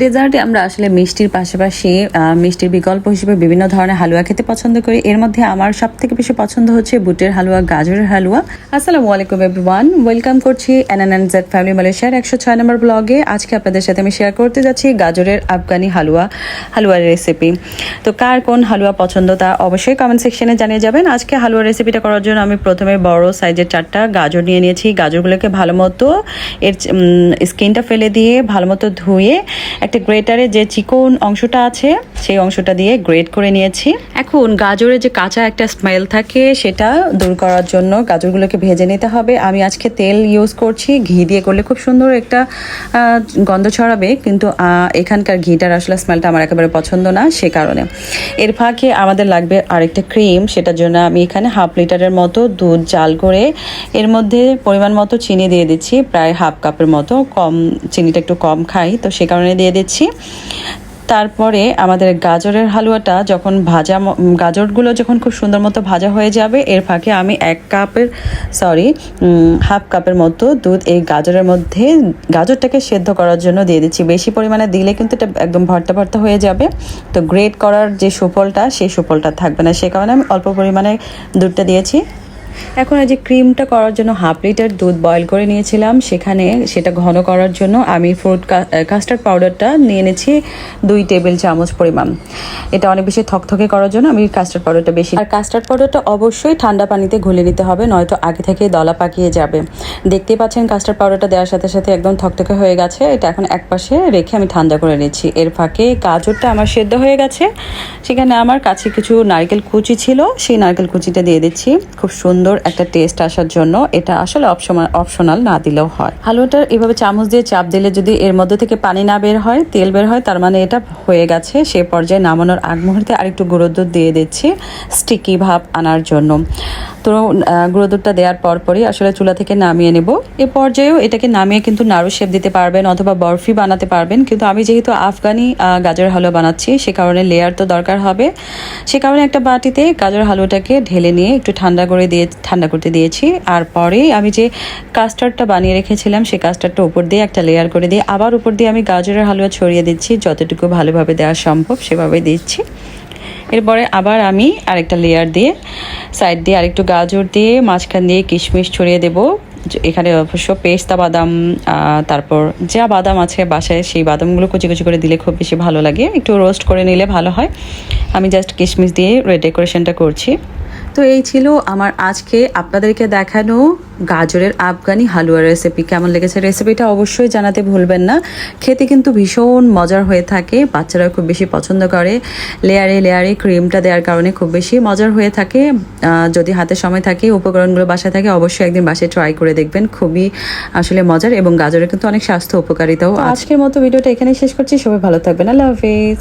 ডেজার্টে আমরা আসলে মিষ্টির পাশাপাশি মিষ্টির বিকল্প হিসেবে বিভিন্ন ধরনের হালুয়া খেতে পছন্দ করি। এর মধ্যে আমার সব থেকে বেশি পছন্দ হচ্ছে বুটের হালুয়া, গাজরের হালুয়া। আসসালামু আলাইকুম এভরিওয়ান ওয়েলকাম করছি এনএনএন জেড ফ্যামিলি মালয়েশিয়ার একশো ছয় নম্বর ব্লগে আজকে আপনাদের সাথে আমি শেয়ার করতে যাচ্ছি গাজরের আফগানি হালুয়া, হালুয়ার রেসিপি তো কার কোন হালুয়া পছন্দ তা অবশ্যই কমেন্ট সেকশনে জানিয়ে যাবেন। আজকে হালুয়া রেসিপিটা করার জন্য আমি প্রথমে বড় সাইজের চারটা গাজর নিয়ে নিয়েছি। গাজরগুলোকে ভালো মতো এর স্কিনটা ফেলে দিয়ে ভালো মতো ধুয়ে একটা গ্রেটারে যে চিকন অংশটা আছে সেই অংশটা দিয়ে গ্রেট করে নিয়েছি। এখন গাজরের যে কাঁচা একটা স্মেল থাকে, সেটা দূর করার জন্য গাজরগুলোকে ভেজে নিতে হবে। আমি আজকে তেল ইউজ করছি, ঘি দিয়ে করলে খুব সুন্দর একটা গন্ধ ছড়াবে। কিন্তু এখানকার ঘিটার আসলে স্মেলটা আমার একেবারে পছন্দ না, সে কারণে। এর ফাঁকে আমাদের লাগবে আরেকটা ক্রিম সেটার জন্য আমি এখানে হাফ লিটারের মতো দুধ জাল করে, এর মধ্যে পরিমাণ মতো চিনি দিয়ে দিচ্ছি, প্রায় হাফ কাপের মতো। কম, চিনিটা একটু কম খাই, তো সে কারণে দিয়ে দিচ্ছি। তারপরে আমাদের গাজরের হালুয়াটা যখন ভাজা গাজরগুলো যখন খুব সুন্দর মতো ভাজা হয়ে যাবে, এর ফাঁকে আমি এক কাপের সরি হাফ কাপের মতো দুধ এই গাজরের মধ্যে গাজরটাকে সেদ্ধ করার জন্য দিয়ে দিচ্ছি। বেশি পরিমাণে দিলে কিন্তু এটা একদম ভর্তা ভর্তা হয়ে যাবে। তো গ্রেট করার যে সুফলটা, সেই সুফলটা থাকবে না। সে কারণে আমি অল্প পরিমাণে দুধটা দিয়েছি। এখন এই যে ক্রিমটা করার জন্য হাফ লিটার দুধ বয়েল করে নিয়েছিলাম, সেখানে সেটা ঘন করার জন্য আমি ফ্রুট কাস্টার্ড পাউডারটা নিয়ে এনেছি দুই টেবিল চামচ পরিমাণ। এটা অনেক বেশি থকথকে করার জন্য আমি কাস্টার্ড পাউডারটা বেশি আর কাস্টার্ড পাউডারটা অবশ্যই ঠান্ডা পানিতে ঘুলে নিতে হবে, নয়তো আগে থেকে দলা পাকিয়ে যাবে। দেখতেই পাচ্ছেন কাস্টার্ড পাউডারটা দেওয়ার সাথে সাথে একদম থকথকে হয়ে গেছে, এটা এখন এক পাশে রেখে আমি ঠান্ডা করে নিচ্ছি। এর ফাঁকে গাজরটা আমার সেদ্ধ হয়ে গেছে, সেখানে আমার কাছে কিছু নারকেল কুচি ছিল, সেই নারকেল কুচিটা দিয়ে দিচ্ছি, খুব সুন্দর একটা টেস্ট আসার জন্য এটা আসলে অপশনাল না দিলেও হয়। হালুয়াটার এভাবে চামচ দিয়ে চাপ দিলে যদি এর মধ্যে থেকে পানি না বের হয়, তেল বের হয়, তার মানে এটা হয়ে গেছে। সে পর্যায়ে নামানোর আগ মুহূর্তে আরেকটু গুঁড়ো দুধ দিয়ে দিচ্ছি স্টিকি ভাব আনার জন্য। তো গুঁড়ো দুধটা দেওয়ার পরপরই আসলে চুলা থেকে নামিয়ে নেব। এ পর্যায়েও এটাকে নামিয়ে কিন্তু নাড়ু শেপ দিতে পারবেন অথবা বরফি বানাতে পারবেন। কিন্তু আমি যেহেতু আফগানি গাজর হালুয়া বানাচ্ছি, সে কারণে লেয়ার তো দরকার হবে। সে কারণে একটা বাটিতে গাজর হালুয়াটাকে ঢেলে নিয়ে একটু ঠান্ডা করে দিয়ে ঠান্ডা করতে দিয়েছি। আর পরে আমি যে কাস্টার্ডটা বানিয়ে রেখেছিলাম, সেই কাস্টার্ডটা উপর দিয়ে একটা লেয়ার করে দিয়ে আবার উপর দিয়ে আমি গাজরের হালুয়া ছড়িয়ে দিচ্ছি, যতটুকু ভালোভাবে দেওয়া সম্ভব সেভাবে দিচ্ছি। এরপরে আবার আমি আরেকটা লেয়ার দিয়ে সাইড দিয়ে আরেকটু গাজর দিয়ে, মাঝখান দিয়ে কিশমিশ ছড়িয়ে দেব। এখানে অবশ্য পেস্তা বাদাম তারপর যা বাদাম আছে বাসায়, সেই বাদামগুলো কুচি কুচি করে দিলে খুব বেশি ভালো লাগে। একটু রোস্ট করে নিলে ভালো হয়। আমি জাস্ট কিশমিশ দিয়ে ডেকোরেশনটা করছি। তো এই ছিল আমার আজকে আপনাদেরকে দেখানো গাজরের আফগানি হালুয়া রেসিপি কেমন লেগেছে রেসিপিটা অবশ্যই জানাতে ভুলবেন না। খেতে কিন্তু ভীষণ মজার হয়ে থাকে বাচ্চারা খুব বেশি পছন্দ করে। লেয়ারে লেয়ারে ক্রিমটা দেওয়ার কারণে খুব বেশি মজার হয়ে থাকে। যদি হাতে সময় থাকে উপকরণগুলো বাসায় থাকে অবশ্যই একদিন বাসায় ট্রাই করে দেখবেন। খুবই আসলে মজার এবং গাজরের কিন্তু অনেক স্বাস্থ্য উপকারিতাও। আজকের মতো ভিডিওটা এখানে শেষ করছি। সবাই ভালো থাকবেন। আল্লাহ হাফিজ।